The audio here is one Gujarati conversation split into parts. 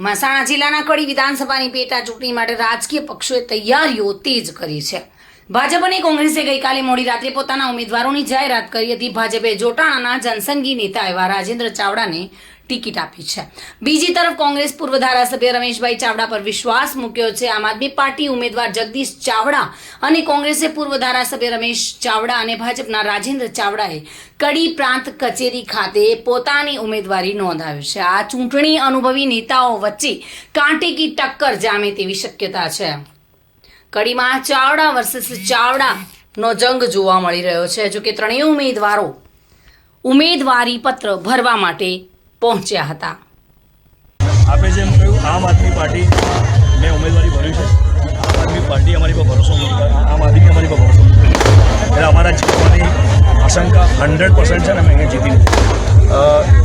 મહેસાણા જિલ્લાના કડી વિધાનસભાની પેટા ચૂંટણી માટે રાજકીય પક્ષોએ તૈયારીઓ તેજ કરી છે. ભાજપ અને કોંગ્રેસે ગઈકાલે મોડી રાત્રે પોતાના ઉમેદવારોની જાહેરાત કરી હતી. ભાજપે જોટાણાના જનસંઘી નેતા એવા રાજેન્દ્ર ચાવડાને ટિકિટ આપી છે. બીજી તરફ કોંગ્રેસ પૂર્વ ધારાસભ્ય રમેશભાઈ ચાવડા પર વિશ્વાસ મૂક્યો છે. આમ આદમી પાર્ટી ઉમેદવાર જગદીશ ચાવડા અને કોંગ્રેસે પૂર્વ ધારાસભ્ય રમેશ ચાવડા અને ભાજપના રાજેન્દ્ર ચાવડાએ કડી પ્રાંત કચેરી ખાતે પોતાની ઉમેદવારી નોંધાવી છે. આ ચૂંટણી અનુભવી નેતાઓ વચ્ચે કાંટેકી ટક્કર જામે તેવી શક્યતા છે. કડીમાં ચાવડા વર્સેસ ચાવડાનો જંગ જોવા મળી રહ્યો છે. જોકે ત્રણેય ઉમેદવારો ઉમેદવારી પત્ર ભરવા માટે પહોંચ્યા હતા. આપે જેમ કહ્યું આમ આદમી પાર્ટી મેં ઉમેદવારી ભરી છે. આમ આદમી પાર્ટી અમારી પર ભરોસો મૂકે આમ આદમી અમારી પર ભરોસો મૂકે એટલે અમારા જીતવાની આશંકા હંડ્રેડ પર્સન્ટ છે ને અમે અહીંયા જીતી.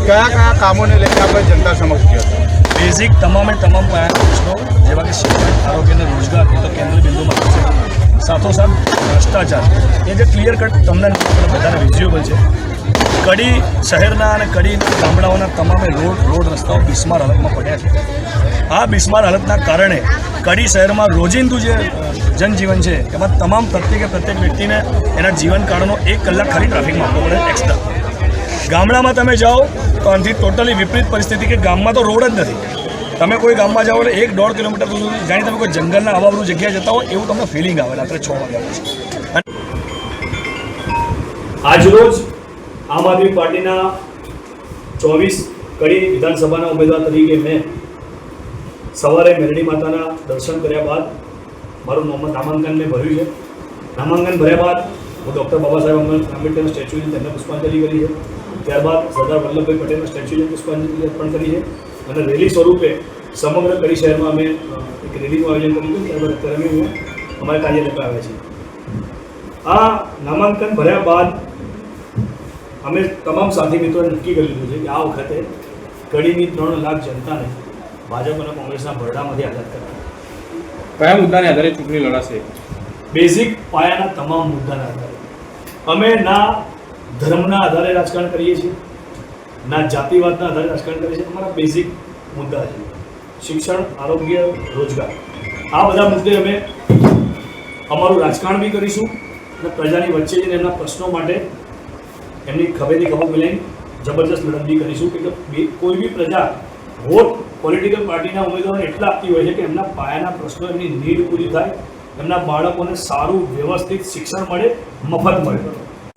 કયા કયા કામોને લઈને આપણે જનતા સમક્ષ ગયા બેઝિક તમામે તમામ પ્રશ્નો જેવા કે શિક્ષણ આરોગ્ય અને રોજગાર એ તો કેન્દ્ર બિંદુમાં છે. સાથોસાથ ભ્રષ્ટાચાર. એ જે ક્લિયર કટ તમને બધાને વિઝ્યુએબલ છે. કડી શહેરના અને કડી ગામડાઓના તમામે રોડ રોડ રસ્તાઓ બિસ્માર હાલતમાં પડ્યા છે. આ બિસ્માર હાલતના કારણે કડી શહેરમાં રોજિંદુ જે જનજીવન છે, એમાં તમામ પ્રત્યેકે પ્રત્યેક વ્યક્તિને એના જીવનકાળનો એક કલાક ખાલી ટ્રાફિકમાં આપવો પડે એક્સ્ટ્રા ગામડામાં તમે જાઓ તો આનાથી ટોટલી વિપરીત પરિસ્થિતિ કે ગામમાં તો રોડ જ નથી. તમે કોઈ ગામમાં જાઓ એટલે એક દોઢ કિલોમીટર સુધી જાણી તમે કોઈ જંગલના આવાબરૂ જગ્યાએ જતા હોય એવું તમને ફિલિંગ આવે રાત્રે છ વાગ્યા આજરોજ આમ આદમી પાર્ટીના ચોવીસ કડી વિધાનસભાના ઉમેદવાર તરીકે મેં સવારે મેરડી માતાના દર્શન કર્યા બાદ મારું નામ- નામાંકન મેં ભર્યું છે. નામાંકન ભર્યા બાદ હું ડૉક્ટર બાબા સાહેબ આંબેડકરના સ્ટેચ્યુને તેમને પુષ્પાંજલિ કરી છે. ત્યારબાદ સરદાર વલ્લભભાઈ પટેલના સ્ટેચ્યુને પુષ્પાંજલિ અર્પણ કરી છે. અને રેલી સ્વરૂપે સમગ્ર કડી શહેરમાં અમે એક રેલીનું આયોજન કર્યું હતું ત્યારબાદ અત્યારે અમે અમારા કાર્યાલય પર આવ્યા છીએ. આ નામાંકન ભર્યા બાદ અમે તમામ સાથી મિત્રોએ નક્કી કરી લીધું છે કે આ વખતે કડીની ત્રણ લાખ જનતાને ભાજપ અને કોંગ્રેસના ભરડામાંથી આઝાદ કરવા કયા મુદ્દાને આધારે ચૂંટણી લડાશે? બેઝિક પાયાના તમામ મુદ્દાના આધારે. અમે ના ધર્મના આધારે રાજકારણ કરીએ છીએ. ના, જાતિવાદના આધારે રાજકારણ કરે છે. અમારા બેઝિક મુદ્દા છે. શિક્ષણ, આરોગ્ય, રોજગાર. આ બધા મુદ્દે અમે અમારું રાજકારણ બી કરીશું અને પ્રજાની વચ્ચે જઈને એમના પ્રશ્નો માટે એમની ખભેથી ખબર મિલાઈને જબરજસ્ત લડત બી કરીશું કે કોઈ બી પ્રજા વોટ પોલિટિકલ પાર્ટીના ઉમેદવારોને એટલા આપતી હોય છે કે એમના પાયાના પ્રશ્નો એમની નીડ પૂરી થાય, એમના બાળકોને સારું વ્યવસ્થિત શિક્ષણ મળે, મફત મળે.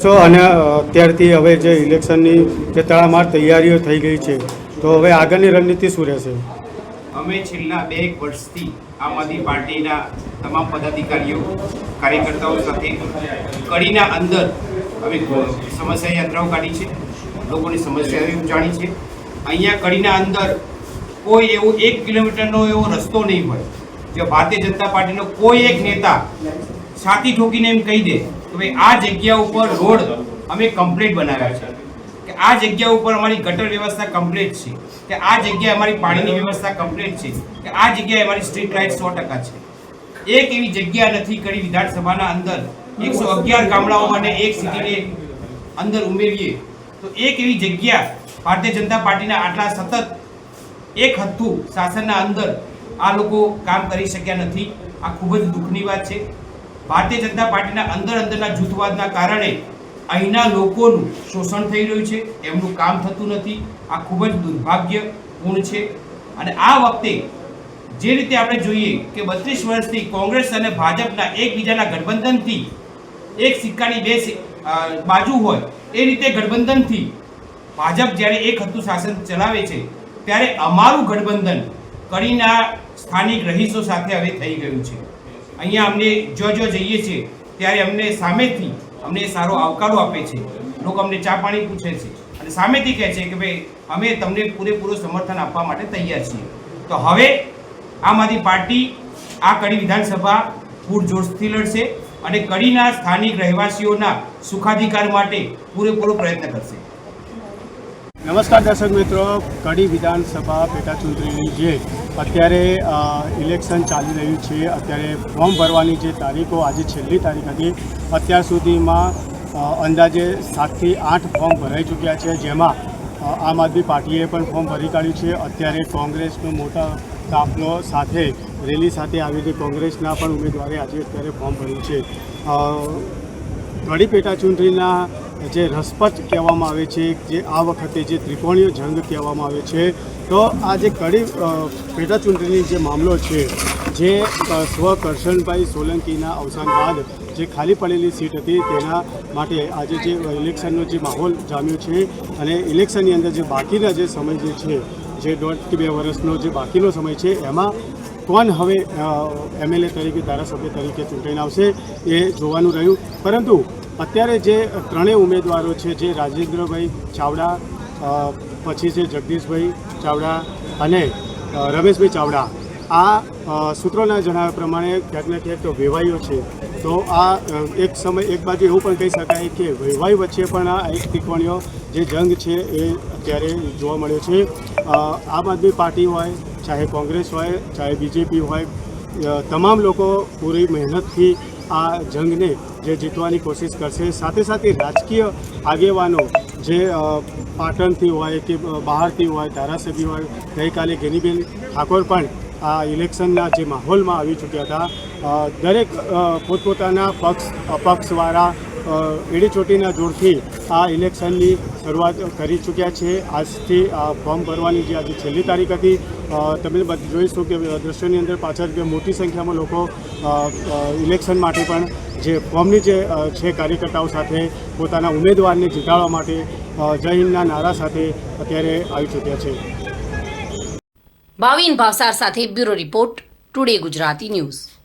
છો અને અત્યારથી હવે જે ઇલેક્શનની જે તડામાર તૈયારીઓ થઈ ગઈ છે, તો હવે આગળની રણનીતિ શું રહેશે? અમે છેલ્લા બે એક વર્ષથી આમ આદમી પાર્ટીના તમામ પદાધિકારીઓ, કાર્યકર્તાઓ સાથે કડીના અંદર અમે સમસ્યા યાત્રાઓ કાઢી છે, લોકોની સમસ્યાઓ જાણી છે. અહીંયા કડીના અંદર કોઈ એવું એક કિલોમીટરનો એવો રસ્તો નહીં હોય જે ભારતીય જનતા પાર્ટીનો કોઈ એક નેતા છાતી ઠોકીને એમ કહી દે કે ભાઈ આ જગ્યા ઉપર રોડ અમે કમ્પ્લીટ બનાવ્યા છે. કે આ જગ્યા ઉપર અમારી ગટર વ્યવસ્થા કમ્પ્લીટ છે. કે આ જગ્યાએ અમારી પાણીની વ્યવસ્થા કમ્પ્લીટ છે. કે આ જગ્યાએ અમારી સ્ટ્રીટ લાઇટ સો ટકા છે. એક એવી જગ્યા નથી કરી વિધાનસભાના અંદર. એકસો અગિયાર ગામડાઓ માટે એક સિટીને અંદર ઉમેરીએ. તો એક એવી જગ્યા ભારતીય જનતા પાર્ટીના આટલા સતત એક હતું શાસનના અંદર આ લોકો કામ કરી શક્યા નથી. આ ખૂબ જ દુઃખની વાત છે. ભારતીય જનતા પાર્ટીના અંદર અંદરના જૂથવાદના કારણે અહીંના લોકોનું શોષણ થઈ રહ્યું છે, એમનું કામ થતું નથી. આ ખૂબ જ દુર્ભાગ્યપૂર્ણ છે. અને આ વખતે જે રીતે આપણે જોઈએ કે બત્રીસ વર્ષથી કોંગ્રેસ અને ભાજપના એકબીજાના ગઠબંધનથી એક સિક્કાની બે બાજુ હોય, એ રીતે ગઠબંધનથી ભાજપ જ્યારે એક હતું શાસન ચલાવે છે, ત્યારે અમારું ગઠબંધન કરીના સ્થાનિક રહીશો સાથે હવે થઈ ગયું છે. અહીંયા અમને જો જો જઈએ છીએ, ત્યારે અમને સામેથી અમને સારો આવકારો આપે છે. લોકો અમને ચા પાણી પૂછે છે. અને સામેથી કહે છે કે ભાઈ, અમે તમને પૂરેપૂરું સમર્થન આપવા માટે તૈયાર છીએ. તો હવે આમ આદમી પાર્ટી આ કડી વિધાનસભા પૂરજોશથી લડશે અને કડીના સ્થાનિક રહેવાસીઓના સુખાધિકાર માટે પૂરેપૂરો પ્રયત્ન કરશે. નમસ્કાર દર્શક મિત્રો. કડી વિધાનસભા પેટા જે અત્યારે ઇલેક્શન ચાલી રહ્યું છે, અત્યારે ફોર્મ ભરવાની જે તારીખો આજે છેલ્લી તારીખ હતી, અત્યાર સુધીમાં અંદાજે સાતથી આઠ ફોર્મ ભરાઈ ચૂક્યા છે, જેમાં આમ આદમી પાર્ટીએ પણ ફોર્મ ભરી કાઢ્યું છે. અત્યારે કોંગ્રેસનો મોટા કાફલો સાથે, રેલી સાથે આવેલી કોંગ્રેસના પણ ઉમેદવારે આજે અત્યારે ફોર્મ ભર્યું છે. કડી પેટા જે રસપત કહેવામાં આવે છે, જે આ વખતે જે ત્રિકોણીય જંગ કહેવામાં આવે છે, તો આ જે કડી પેટા ચૂંટણી જે મામલો છે, જે સ્વ કરશનભાઈ સોલંકીના અવસાન બાદ જે ખાલી પડેલી સીટ હતી, તેના માટે આજે જે ઇલેક્શનનો જે માહોલ જામ્યો છે અને ઇલેક્શનની અંદર જે બાકીના જે સમય જે છે, જે દોઢ કે બે વર્ષનો જે બાકીનો સમય છે, એમાં કોણ હવે એમએલએ તરીકે, ધારાસભ્ય તરીકે ચૂંટાઈને આવશે, એ જોવાનું રહ્યું. પરંતુ અત્યારે જે ત્રણેય ઉમેદવારો છે, જે રાજેન્દ્રભાઈ ચાવડા પછી છે જગદીશભાઈ ચાવડા અને રમેશભાઈ ચાવડા, આ સૂત્રોના જણાવ્યા પ્રમાણે ક્યાંક ને ક્યાંક વેવાઈઓ છે. તો આ એક સમય, એક બાજુ એવું પણ કહી શકાય કે વેવાઈ વચ્ચે પણ આ એક ટીકવણીઓ જે જંગ છે એ અત્યારે જોવા મળ્યો છે. આમ આદમી પાર્ટી હોય, ચાહે કોંગ્રેસ હોય, ચાહે બીજેપી હોય તમામ લોકો પૂરી મહેનતથી આ જંગને જે જીતવાની કોશિશ કરશે. સાથે સાથે રાજકીય આગેવાનો જે પાટણથી હોય કે બહારથી હોય, ધારાસભ્ય હોય, ગઈકાલે ગેનીબેન ઠાકોર પણ આ ઇલેક્શનના જે માહોલમાં આવી ચૂક્યા હતા. દરેક પોતપોતાના પક્ષ, અપક્ષવાળા એડીચોટીના એડી ચોટીના જોરથી આ ઇલેક્શનની શરૂઆત કરી ચૂક્યા છે. આજથી આ ફોર્મ ભરવાની જે આજે છેલ્લી તારીખ હતી તમે જોઈશું કે દ્રશ્યોની અંદર પાછળ કે મોટી સંખ્યામાં લોકો ઇલેક્શન માટે પણ જે ફોર્મની જે છે કાર્યકર્તાઓ સાથે પોતાના ઉમેદવારને જીતાડવા માટે જય નારા સાથે અત્યારે આવી ચૂક્યા છે. ભાવિન ભાવસાર સાથે bureau report, today Gujarati news.